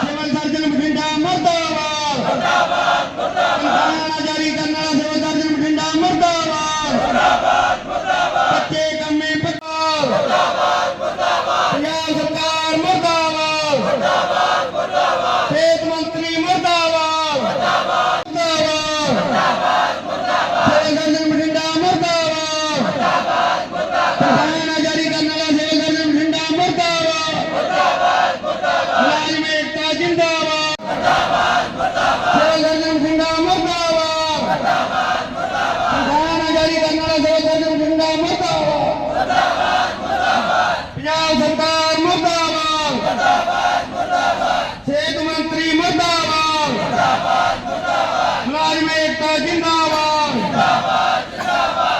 Civil surgeon Bathinda ਮਰਦਾਬਾਦ ਮਰਦਾਬਾਦ ਮਰਦਾਬਾਦ ਜਾਰੀ ਕਰਨ ਵਾਲਾ ਸਿਵਲ ਸਰਜਨ ਬਠਿੰਡਾ ਮਰਦਾਬਾਦ ਪੱਕੇ ਕੰਮੇ ਪਕਾਲ ਮਰਦਾਬਾਦ ਮਰਦਾਬਾਦ ਪੰਜਾਬ ਸਰਕਾਰ ਮਰਦਾਬਾਦ ਮਰਦਾਬਾਦ ਮਰਦਾਬਾਦ ਸਿਹਤ ਮੰਤਰੀ ਮਰਦਾਬਾਦ ਮਰਦਾਬਾਦ ਸਿਵਲ ਸਰਜਨ ਬਠਿੰਡਾ ਮਰਦਾਬਾਦ ਮਰਦਾਬਾਦ ਮਰਦਾਬਾਦ ਜਾਰੀ ਕਰਨ ਵਾਲਾ ਸਿਵਲ ਸਰਜਨ ਬਠਿੰਡਾ ਮਰਦਾਬਾਦ ਮੁਲਾਜ਼ਮ ਏਕਤਾ ਜਿੰਦਾਬਾਦ ਮਰਦਾਬਾਦ ਮਰਦਾਬਾਦ ਸਿਵਲ ਸਰਜਨ ਬਠਿੰਡਾ ਮਰਦਾਬਾਦ ਮਰਦਾਬਾਦ ਮਰਦਾਬਾਦ ਜਾਰੀ ਕਰਨ ਵਾਲਾ ਸਿਵਲ ਸਰਜਨ ਬਠਿੰਡਾ ਮਰਦਾਬਾਦ ਪੰਜਾਬ ਸਰਕਾਰ ਮਰਦਾਬਾਦ ਮਰਦਾਬਾਦ ਮਰਦਾਬਾਦ ਸਿਹਤ ਮੰਤਰੀ ਮਰਦਾਬਾਦ ਮਰਦਾਬਾਦ ਮਰਦਾਬਾਦ ਮੁਲਾਜ਼ਮ ਏਕਤਾ ਜਿੰਦਾਬਾਦ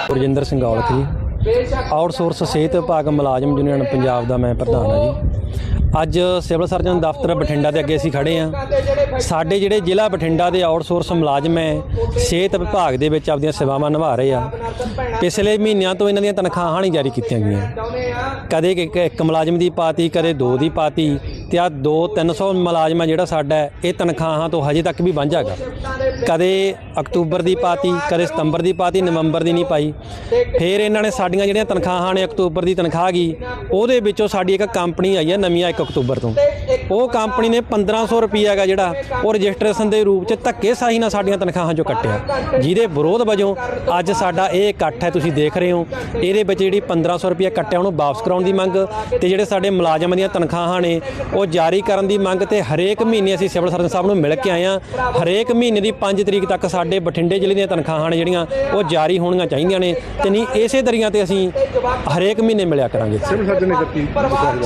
ਗੁਰਜਿੰਦਰ ਸਿੰਘ ਔਲਖ ਜੀ। ਆਊਟਸੋਰਸ ਸਿਹਤ ਵਿਭਾਗ ਮੁਲਾਜ਼ਮ ਯੂਨੀਅਨ ਪੰਜਾਬ ਦਾ ਮੈਂ ਪ੍ਰਧਾਨ ਹਾਂ ਜੀ। ਅੱਜ ਸਿਵਲ ਸਰਜਨ ਦਫ਼ਤਰ ਬਠਿੰਡਾ ਦੇ ਅੱਗੇ ਅਸੀਂ ਖੜੇ ਹਾਂ। ਸਾਡੇ ਜਿਹੜੇ ਜ਼ਿਲ੍ਹਾ ਬਠਿੰਡਾ ਦੇ ਆਊਟਸੋਰਸ ਮੁਲਾਜ਼ਮ ਹੈ, ਸਿਹਤ ਵਿਭਾਗ ਦੇ ਵਿੱਚ ਆਪਦੀਆਂ ਸੇਵਾਵਾਂ ਨਿਭਾ ਰਹੇ ਆ। ਪਿਛਲੇ ਮਹੀਨਿਆਂ ਤੋਂ ਇਹਨਾਂ ਦੀਆਂ ਤਨਖਾਹਾਂ ਨਹੀਂ ਜਾਰੀ ਕੀਤੀਆਂ ਗਈਆਂ। ਕਦੇ ਇੱਕ ਇੱਕ ਮੁਲਾਜ਼ਮ ਦੀ ਪਾਤੀ, ਕਦੇ ਦੋ ਦੀ ਪਾਤੀ ਤੇ ਆ 2 300 ਮੁਲਾਜ਼ਮ ਆ ਜਿਹੜਾ ਸਾਡਾ ਇਹ ਤਨਖਾਹਾਂ ਤੋਂ ਹਜੇ ਤੱਕ ਵੀ ਵਾਂਝਾ ਹੈਗਾ। ਕਦੇ ਅਕਤੂਬਰ ਦੀ ਪਾਤੀ, ਕਦੇ ਸਤੰਬਰ ਦੀ ਪਾਤੀ, ਨਵੰਬਰ ਦੀ ਨਹੀਂ ਪਾਈ। ਫਿਰ ਇਹਨਾਂ ਨੇ ਸਾਡੀਆਂ ਜਿਹੜੀਆਂ ਤਨਖਾਹਾਂ ਨੇ ਅਕਤੂਬਰ ਦੀ ਤਨਖਾਹ ਗਈ, ਉਹਦੇ ਵਿੱਚੋਂ ਸਾਡੀ ਇੱਕ ਕੰਪਨੀ ਆਈ ਹੈ ਨਵੀਆਂ 1 ਅਕਤੂਬਰ ਤੋਂ। ਉਹ ਕੰਪਨੀ ਨੇ 1500 ਰੁਪਈਆ ਹੈਗਾ ਜਿਹੜਾ ਉਹ ਰਜਿਸਟ੍ਰੇਸ਼ਨ ਦੇ ਰੂਪ 'ਚ ਧੱਕੇ ਸਾਹੀ ਨਾਲ ਸਾਡੀਆਂ ਤਨਖਾਹਾਂ 'ਚੋਂ ਕੱਟਿਆ। ਜਿਹਦੇ ਵਿਰੋਧ ਵਜੋਂ ਅੱਜ ਸਾਡਾ ਇਹ ਇਕੱਠ ਹੈ ਤੁਸੀਂ ਦੇਖ ਰਹੇ ਹੋ। ਇਹਦੇ ਵਿੱਚ ਜਿਹੜੀ 1500 ਰੁਪਈਆ ਕੱਟਿਆ ਉਹਨੂੰ ਵਾਪਸ ਕਰਾਉਣ ਦੀ ਮੰਗ ਤੇ ਜਿਹੜੇ ਸਾਡੇ ਮੁਲਾਜ਼ਮਾਂ ਦੀਆਂ ਤਨਖਾਹਾਂ ਨੇ ਉਹ ਜਾਰੀ ਕਰਨ ਦੀ ਮੰਗ ਤੇ ਹਰੇਕ ਮਹੀਨੇ ਅਸੀਂ ਸਿਵਲ ਸਰਜਨ ਸਾਹਿਬ ਨੂੰ ਮਿਲ ਕੇ ਆਏ ਹਾਂ। ਹਰੇਕ ਮਹੀਨੇ ਦੀ 5 ਤਰੀਕ ਤੱਕ ਸਾਡੇ ਬਠਿੰਡੇ ਜ਼ਿਲ੍ਹੇ ਦੀਆਂ ਤਨਖਾਹਾਂ ਨੇ ਜਿਹੜੀਆਂ ਉਹ ਜਾਰੀ ਹੋਣੀਆਂ ਚਾਹੀਦੀਆਂ ਨੇ ਤੇ ਨਹੀਂ ਇਸੇ ਦਰੀਆਂ ਤੇ ਅਸੀਂ ਹਰੇਕ ਮਹੀਨੇ ਮਿਲਿਆ ਕਰਾਂਗੇ। ਸਿਵਲ ਸਰਜਨ ਨੇ ਕੀਤੀ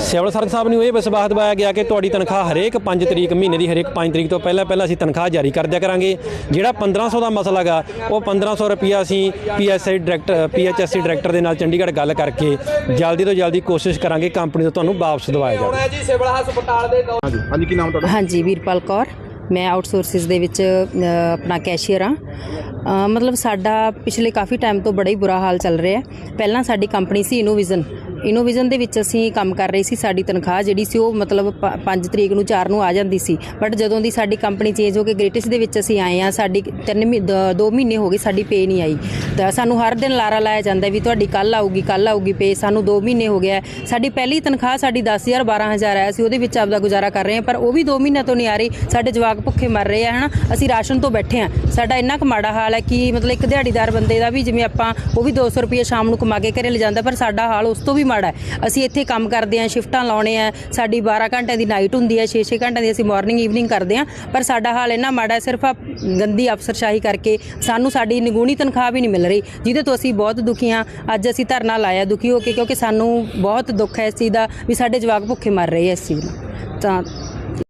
ਸਿਵਲ ਸਰਜਨ ਸਾਹਿਬ ਨੂੰ ਇਹ ਵਿਸ਼ਵਾਸ ਦਿਵਾਇਆ ਗਿਆ ਕਿ ਤੁਹਾਡੀ ਤਨਖਾਹ ਹਰੇਕ 5 ਤਰੀਕ ਮਹੀਨੇ ਦੀ ਹਰੇਕ 5 ਤਰੀਕ ਤੋਂ ਪਹਿਲਾਂ ਪਹਿਲਾਂ ਅਸੀਂ ਤਨਖਾਹ ਜਾਰੀ ਕਰ ਦਿਆ ਕਰਾਂਗੇ। ਜਿਹੜਾ 1500 ਦਾ ਮਸਲਾ ਗਾ ਉਹ 1500 ਰੁਪਿਆ ਅਸੀਂ ਪੀਐਸਆਈ ਡਾਇਰੈਕਟਰ ਪੀਐਚਐਸਸੀ ਡਾਇਰੈਕਟਰ ਦੇ ਨਾਲ ਚੰਡੀਗੜ੍ਹ ਗੱਲ ਕਰਕੇ ਜਲਦੀ ਤੋਂ ਜਲਦੀ ਕੋਸ਼ਿਸ਼ ਕਰਾਂਗੇ ਕੰਪਨੀ ਤੋਂ ਤੁਹਾਨੂੰ ਵਾਪਸ ਦਿਵਾਇਆ ਜਾਵੇ। ਜੀ ਸਿਵਲ ਹਸਪਤਾਲ ਦੇ ਹਾਂਜੀ ਹਾਂਜੀ ਕੀ ਨਾਮ ਤੁਹਾਡਾ? ਹਾਂਜੀ ਵੀਰਪਾਲ ਕੌਰ। ਮੈਂ ਆਊਟਸੋਰਸਿਸ ਦੇ ਵਿੱਚ ਆਪਣਾ ਕੈਸ਼ੀਅਰ ਆ ਅ, ਮਤਲਬ ਸਾਡਾ ਪਿਛਲੇ ਕਾਫੀ ਟਾਈਮ ਤੋਂ ਬੜਾ ਹੀ ਬੁਰਾ ਹਾਲ ਚੱਲ ਰਿਹਾ ਹੈ। ਪਹਿਲਾਂ ਸਾਡੀ ਕੰਪਨੀ ਸੀ ਇਨੋਵਿਜ਼ਨ ਇਨੋਵਿਜ਼ਨ ਦੇ ਵਿੱਚ ਅਸੀਂ ਕੰਮ ਕਰ ਰਹੇ ਸੀ, ਸਾਡੀ ਤਨਖਾਹ ਜਿਹੜੀ ਸੀ ਉਹ ਮਤਲਬ 5 ਤਰੀਕ ਨੂੰ 4 ਨੂੰ ਆ ਜਾਂਦੀ ਸੀ। ਬਟ ਜਦੋਂ ਦੀ ਸਾਡੀ ਕੰਪਨੀ ਚੇਂਜ ਹੋ ਕੇ ਗ੍ਰੇਟਿਸ ਦੇ ਵਿੱਚ ਅਸੀਂ ਆਏ ਆ ਸਾਡੀ 3 2 ਮਹੀਨੇ ਹੋ ਗਏ ਸਾਡੀ ਪੇ ਨਹੀਂ ਆਈ। ਤਾਂ ਸਾਨੂੰ ਹਰ ਦਿਨ ਲਾਰਾ ਲਾਇਆ ਜਾਂਦਾ ਵੀ ਤੁਹਾਡੀ ਕੱਲ ਆਊਗੀ ਕੱਲ ਆਊਗੀ ਪੇ ਸਾਨੂੰ 2 ਮਹੀਨੇ ਹੋ ਗਿਆ। ਸਾਡੀ ਪਹਿਲੀ ਤਨਖਾਹ ਸਾਡੀ 10000 12000 ਆਇਆ ਸੀ, ਉਹਦੇ ਵਿੱਚ ਆਪਦਾ ਗੁਜ਼ਾਰਾ ਕਰ ਰਹੇ ਹਾਂ, ਪਰ ਉਹ ਵੀ 2 ਮਹੀਨਿਆਂ ਤੋਂ ਨਹੀਂ ਆ ਰਹੀ। ਸਾਡੇ ਜਵਾਕ ਭੁੱਖੇ ਮਰ ਰਹੇ ਆ, ਹਨਾ। ਅਸੀਂ ਰਾਸ਼ਨ ਤੋਂ ਬੈਠੇ ਆ ਸਾਡਾ ਇੰਨਾ ਕੁ ਮਾੜਾ ਹਾਲ ਹੈ ਕਿ ਮਤਲਬ ਇੱਕ ਦਿਹਾੜੀਦਾਰ ਬੰਦੇ ਦਾ ਵੀ ਜਿਵੇਂ ਆਪਾਂ ਉਹ ਵੀ 200 ਰੁਪਏ ਸ਼ਾਮ ਨੂੰ ਕਮਾ ਕੇ ਘਰੇ ਲੈ ਜਾਂਦਾ, ਪਰ ਸਾਡਾ ਹਾਲ ਉਸ ਤੋਂ ਵੀ ਮਾੜਾ ਹੈ। ਅਸੀਂ ਇੱਥੇ ਕੰਮ ਕਰਦੇ ਆ ਸ਼ਿਫਟਾਂ ਲਾਉਣੇ ਆ, ਸਾਡੀ 12 ਘੰਟਿਆਂ ਦੀ ਨਾਈਟ ਹੁੰਦੀ ਹੈ 6-6 ਘੰਟਿਆਂ ਦੀ ਅਸੀਂ ਮਾਰਨਿੰਗ ਈਵਨਿੰਗ ਕਰਦੇ ਆ ਪਰ ਸਾਡਾ ਹਾਲ ਇੰਨਾ ਮਾੜਾ ਹੈ, ਸਿਰਫ ਗੰਦੀ ਅਫਸਰਸ਼ਾਹੀ ਕਰਕੇ ਸਾਨੂੰ ਸਾਡੀ ਨਿਗੂਣੀ ਤਨਖਾਹ ਵੀ ਨਹੀਂ ਮਿਲ ਰਹੀ, ਜਿਹਦੇ ਤੋਂ ਅਸੀਂ ਬਹੁਤ ਦੁਖੀ ਹਾਂ। ਅੱਜ ਅਸੀਂ ਧਰਨਾ ਲਾਇਆ ਦੁਖੀ ਹੋ ਕੇ, ਕਿਉਂਕਿ ਸਾਨੂੰ ਬਹੁਤ ਦੁੱਖ ਹੈ ਇਸ ਚੀਜ਼ ਦਾ ਵੀ ਸਾਡੇ ਜਵਾਕ ਭੁੱਖੇ ਮਰ ਰਹੇ ਆ ਇਸ ਚੀਜ਼ ਨਾਲ। ਤਾਂ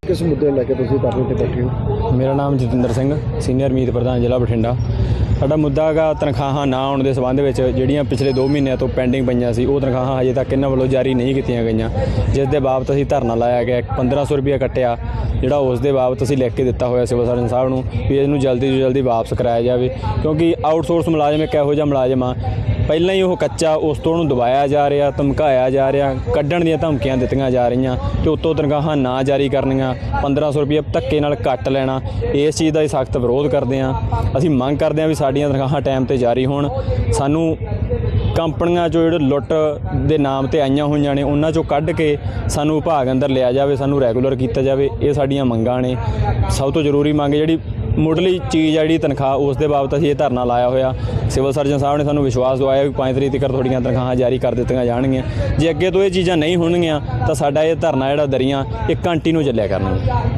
ਕਿਸ ਮੁੱਦੇ ਨੂੰ ਲੈ ਕੇ ਤੁਸੀਂ ਧਰਨੇ ਤੇ ਬੈਠੇ ਹੋ? ਮੇਰਾ ਨਾਮ ਜਤਿੰਦਰ ਸਿੰਘ ਸੀਨੀਅਰ ਮੀਤ ਪ੍ਰਧਾਨ ਜ਼ਿਲ੍ਹਾ ਬਠਿੰਡਾ। ਸਾਡਾ ਮੁੱਦਾ ਹੈਗਾ ਤਨਖਾਹਾਂ ਨਾ ਆਉਣ ਦੇ ਸਬੰਧ ਵਿੱਚ ਜਿਹੜੀਆਂ ਪਿਛਲੇ 2 ਮਹੀਨਿਆਂ ਤੋਂ ਪੈਂਡਿੰਗ ਪਈਆਂ ਸੀ ਉਹ ਤਨਖਾਹਾਂ ਹਜੇ ਤੱਕ ਇਹਨਾਂ ਵੱਲੋਂ ਜਾਰੀ ਨਹੀਂ ਕੀਤੀਆਂ ਗਈਆਂ। ਜਿਸ ਦੇ ਬਾਬਤ ਅਸੀਂ ਧਰਨਾ ਲਾਇਆ ਗਿਆ 1500 ਰੁਪਏ ਕੱਟਿਆ ਜਿਹੜਾ ਉਸ ਦੇ ਬਾਬਤ ਅਸੀਂ ਲਿਖ ਕੇ ਦਿੱਤਾ ਹੋਇਆ ਸਿਵਲ ਸਰਜਨ ਸਾਹਿਬ ਨੂੰ ਵੀ ਇਹਨੂੰ ਜਲਦੀ ਤੋਂ ਜਲਦੀ ਵਾਪਸ ਕਰਾਇਆ ਜਾਵੇ। ਕਿਉਂਕਿ ਆਊਟਸੋਰਸ ਮੁਲਾਜ਼ਮ ਇੱਕ ਇਹੋ ਜਿਹਾ ਮੁਲਾਜ਼ਮ ਆ ਪਹਿਲਾਂ ਹੀ ਉਹ ਕੱਚਾ ਉਸ ਤੋਂ ਉਹਨੂੰ ਦਬਾਇਆ ਜਾ ਰਿਹਾ, ਧਮਕਾਇਆ ਜਾ ਰਿਹਾ, ਕੱਢਣ ਦੀਆਂ ਧਮਕੀਆਂ ਦਿੱਤੀਆਂ ਜਾ ਰਹੀਆਂ ਤੇ ਉੱਤੋਂ ਤਨਖਾਹਾਂ ਨਾ ਜਾਰੀ ਕਰਨੀਆਂ 1500 ਰੁਪਏ ਧੱਕੇ ਨਾਲ ਕੱਟ ਲੈਣਾ, ਇਸ ਚੀਜ਼ ਦਾ ਸਖਤ ਵਿਰੋਧ ਕਰਦੇ ਹਾਂ। ਅਸੀਂ ਮੰਗ ਕਰਦੇ ਹਾਂ ਵੀ ਸਾਡੀਆਂ ਤਨਖਾਹਾਂ ਟਾਈਮ ਤੇ ਜਾਰੀ ਹੋਣ। ਸਾਨੂੰ ਕੰਪਨੀਆਂ ਚੋਂ ਜਿਹੜੇ ਲੁੱਟ ਦੇ ਨਾਮ ਤੇ ਆਈਆਂ ਹੋਈਆਂ ਨੇ, ਉਹਨਾਂ ਚੋਂ ਕੱਢ ਕੇ ਸਾਨੂੰ ਵਿਭਾਗ ਅੰਦਰ ਲਿਆ ਜਾਵੇ, ਸਾਨੂੰ ਰੈਗੂਲਰ ਕੀਤਾ ਜਾਵੇ, ਇਹ ਸਾਡੀਆਂ ਮੰਗਾਂ ਨੇ। ਸਭ ਤੋਂ ਜ਼ਰੂਰੀ ਮੰਗ ਜਿਹੜੀ ਮੁੱਢਲੀ ਚੀਜ਼ ਆ ਜਿਹੜੀ ਤਨਖਾਹ, ਉਸ ਦੇ ਬਾਬਤ ਅਸੀਂ ਇਹ ਧਰਨਾ ਲਾਇਆ ਹੋਇਆ। ਸਿਵਲ ਸਰਜਨ ਸਾਹਿਬ ਨੇ ਸਾਨੂੰ ਵਿਸ਼ਵਾਸ ਦਵਾਇਆ ਵੀ 5 ਤਰੀਕ ਤੱਕ ਤੁਹਾਡੀਆਂ ਤਨਖਾਹਾਂ ਜਾਰੀ ਕਰ ਦਿੱਤੀਆਂ ਜਾਣਗੀਆਂ। ਜੇ ਅੱਗੇ ਤੋਂ ਇਹ ਚੀਜ਼ਾਂ ਨਹੀਂ ਹੋਣਗੀਆਂ, ਤਾਂ ਸਾਡਾ ਇਹ ਧਰਨਾ ਜਿਹੜਾ ਦਰੀਆਂ ਇੱਕ ਕੰਟੀਨਿਊ ਚੱਲਿਆ ਕਰਨਗੇ।